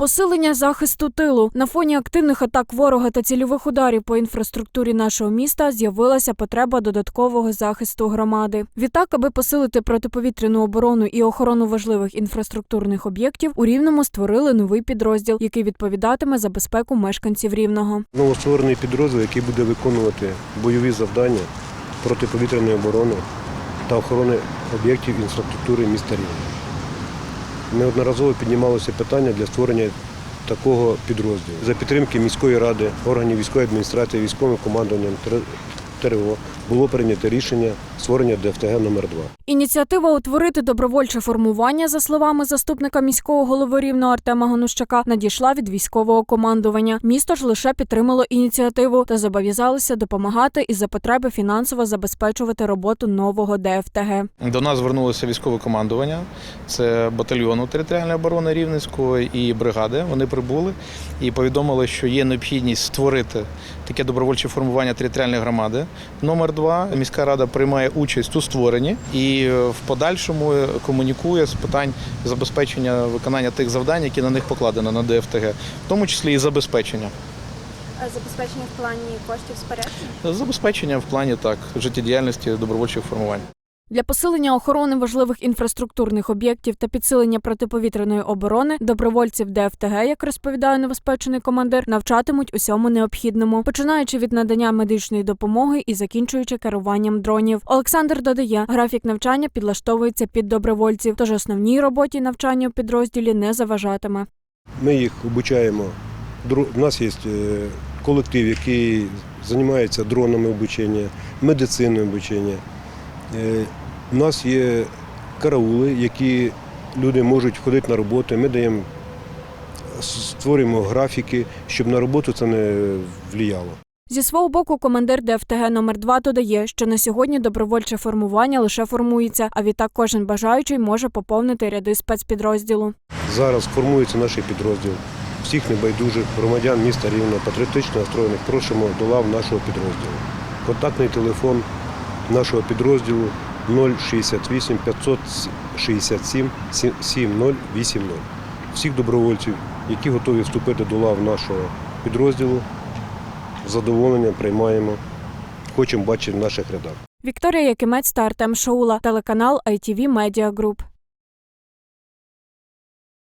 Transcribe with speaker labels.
Speaker 1: Посилення захисту тилу на фоні активних атак ворога та цільових ударів по інфраструктурі нашого міста з'явилася потреба додаткового захисту громади. Відтак, аби посилити протиповітряну оборону і охорону важливих інфраструктурних об'єктів, у рівному створили новий підрозділ, який відповідатиме за безпеку мешканців рівного.
Speaker 2: Новостворений підрозділ, який буде виконувати бойові завдання протиповітряної оборони та охорони об'єктів інфраструктури міста Рівне. Неодноразово піднімалося питання для створення такого підрозділу. За підтримки міської ради, органів військової адміністрації, військовим командуванням ТРО було прийнято рішення створення ДФТГ номер 2
Speaker 1: Ініціатива утворити добровольче формування, за словами заступника міського голови рівного Артема Ганущака, надійшла від військового командування. Місто ж лише підтримало ініціативу та зобов'язалося допомагати і за потреби фінансово забезпечувати роботу нового ДФТГ.
Speaker 3: До нас звернулося військове командування, це батальйону територіальної оборони Рівненського і бригади. Вони прибули і повідомили, що є необхідність створити таке добровольче формування територіальної громади. Номер два міська рада приймає участь у створенні і в подальшому комунікує з питань забезпечення виконання тих завдань, які на них покладено на ДФТГ, в тому числі і забезпечення.
Speaker 4: Забезпечення в плані коштів спорядження?
Speaker 3: Забезпечення в плані так життєдіяльності добровольчих формувань.
Speaker 1: Для посилення охорони важливих інфраструктурних об'єктів та підсилення протиповітряної оборони добровольців ДФТГ, як розповідає новоспечений командир, навчатимуть усьому необхідному, починаючи від надання медичної допомоги і закінчуючи керуванням дронів. Олександр додає, графік навчання підлаштовується під добровольців, тож основній роботі навчання у підрозділі не заважатиме.
Speaker 2: Ми їх обучаємо. У нас є е, колектив, який займається дронами обучення, медициною обучення. У нас є караули, які люди можуть ходити на роботу. Ми даємо, створюємо графіки, щоб на роботу це не впливало.
Speaker 1: Зі свого боку, командир ДФТГ номер 2 додає, що на сьогодні добровольче формування лише формується, а відтак кожен бажаючий може поповнити ряди спецпідрозділу.
Speaker 2: Зараз формується наш підрозділ. Всіх небайдужих громадян міста Рівне, патріотично настроєних просимо до лав нашого підрозділу. Контактний телефон нашого підрозділу 068 567 7080. Всіх добровольців, які готові вступити до лав нашого підрозділу, з задоволенням приймаємо. Хочемо бачити в наших рядах.
Speaker 1: Вікторія Якимець та Артем Шаула, телеканал ITV Media Group.